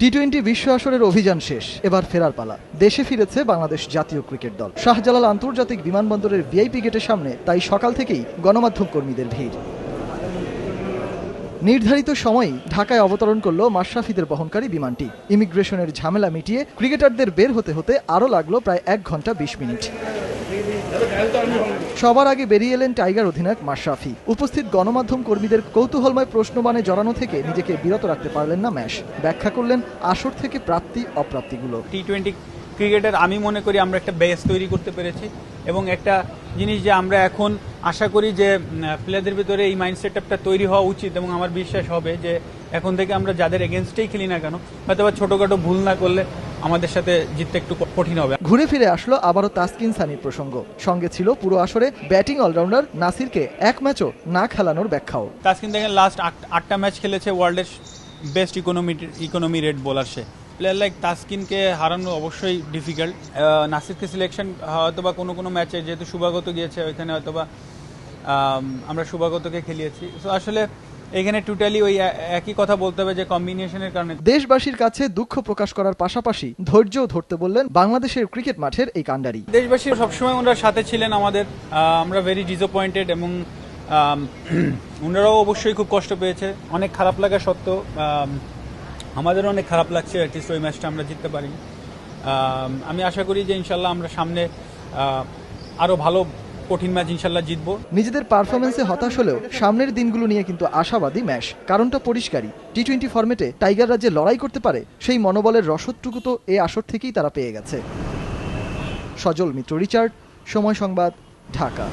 T twenty বিশ্ব আসরের অভিযান শেষ, এবার ফেরার পালা। দেশে ফিরেছে বাংলাদেশ জাতীয় ক্রিকেট দল। শাহজালাল আন্তর্জাতিক বিমানবন্দরের ভিআইপি গেটের সামনে, তাই সকাল থেকেই গণমাধ্যম কর্মীদের ভিড়। নির্ধারিত সময়ই ঢাকায় অবতরণ করল মাশরাফিদের বহনকারী বিমানটি। ইমিগ্রেশনের ঝামেলা মিটিয়ে ক্রিকেটারদের বের হতে হতে আরও লাগল প্রায় এক ঘণ্টা বিশ মিনিট। সবার আগে বেরিয়ে এলেন টাইগার অধিনায়ক মাশরাফি। উপস্থিত গণমাধ্যম কর্মীদের কৌতূহলময় প্রশ্নবাণে জড়ানো থেকে নিজেকে বিরত রাখতে পারলেন না ম্যাশ ব্যাখ্যা করলেন আসর থেকে প্রাপ্তি, অপ্রাপ্তিগুলো। টি টোয়েন্টি ক্রিকেটের আমি মনে করি আমরা একটা বেস তৈরি করতে পেরেছি এবং একটা জিনিস যে আমরা এখন আশা করি যে প্লেয়ারদের ভিতরে এই মাইন্ড সেটআপটা তৈরি হওয়া উচিত এবং আমার বিশ্বাস হবে যে এখন থেকে আমরা যাদের এগেনস্টেই খেলি না কেন হয়তো বা ছোটোখাটো ভুল না করলে আমাদের সাথে জিততে একটু কঠিন হবে। ঘুরে ফিরে আসলো আবারও তাসকিন সানির প্রসঙ্গ। সঙ্গে ছিল পুরো আসরে ব্যাটিং অলরাউন্ডার নাসিরকে এক ম্যাচও না খেলানোর ব্যাখ্যাও। তাসকিন দেখেন লাস্ট আটটা ম্যাচ খেলেছে ওয়ার্ল্ডের best economy economy rate bowler সে। প্লেয়ার লাইক তাসকিনকে হারানো অবশ্যই ডিফিকাল্ট নাসিরকে সিলেকশন হয়তো বা কোনো কোনো ম্যাচে যেহেতু শুভাগত গিয়েছে ওইখানে হয়তো বা আমরা শুভাগতকে খেলিয়েছি। সো আসলে এখানে টোটালি ওই একই কথা বলতে হবে যে কম্বিনেশনের কারণে। দেশবাসীর কাছে দুঃখ প্রকাশ করার পাশাপাশি ধৈর্যও ধরতে বললেন বাংলাদেশের ক্রিকেট মাঠের এই কাণ্ডারি। দেশবাসী সবসময় ওনারা সাথে ছিলেন আমাদের আমরা ভেরি ডিসঅ্যাপয়েন্টেড এবং ওনারাও অবশ্যই খুব কষ্ট পেয়েছে। অনেক খারাপ লাগা সত্ত্বেও আম, আমাদেরও অনেক খারাপ লাগছে অ্যাটলিস্ট ওই ম্যাচটা আমরা জিততে পারিনি। আম, আশা করি যে ইনশাল্লাহ আমরা সামনে আহ, আরও ভালো কঠিন ম্যাচ ইনশাল্লাহ জিতবো। নিজেদের পারফরমেন্সে হতাশ হলেও সামনের দিনগুলো নিয়ে কিন্তু আশাবাদী ম্যাশ কারণটা পরিষ্কারই। টি টোয়েন্টি ফর্মেটে টাইগাররা যে লড়াই করতে পারে, সেই মনোবলের রসদটুকু তো এ আসর থেকেই তারা পেয়ে গেছে। সজল মিত্র, রিচার্ড, সময় সংবাদ, ঢাকা।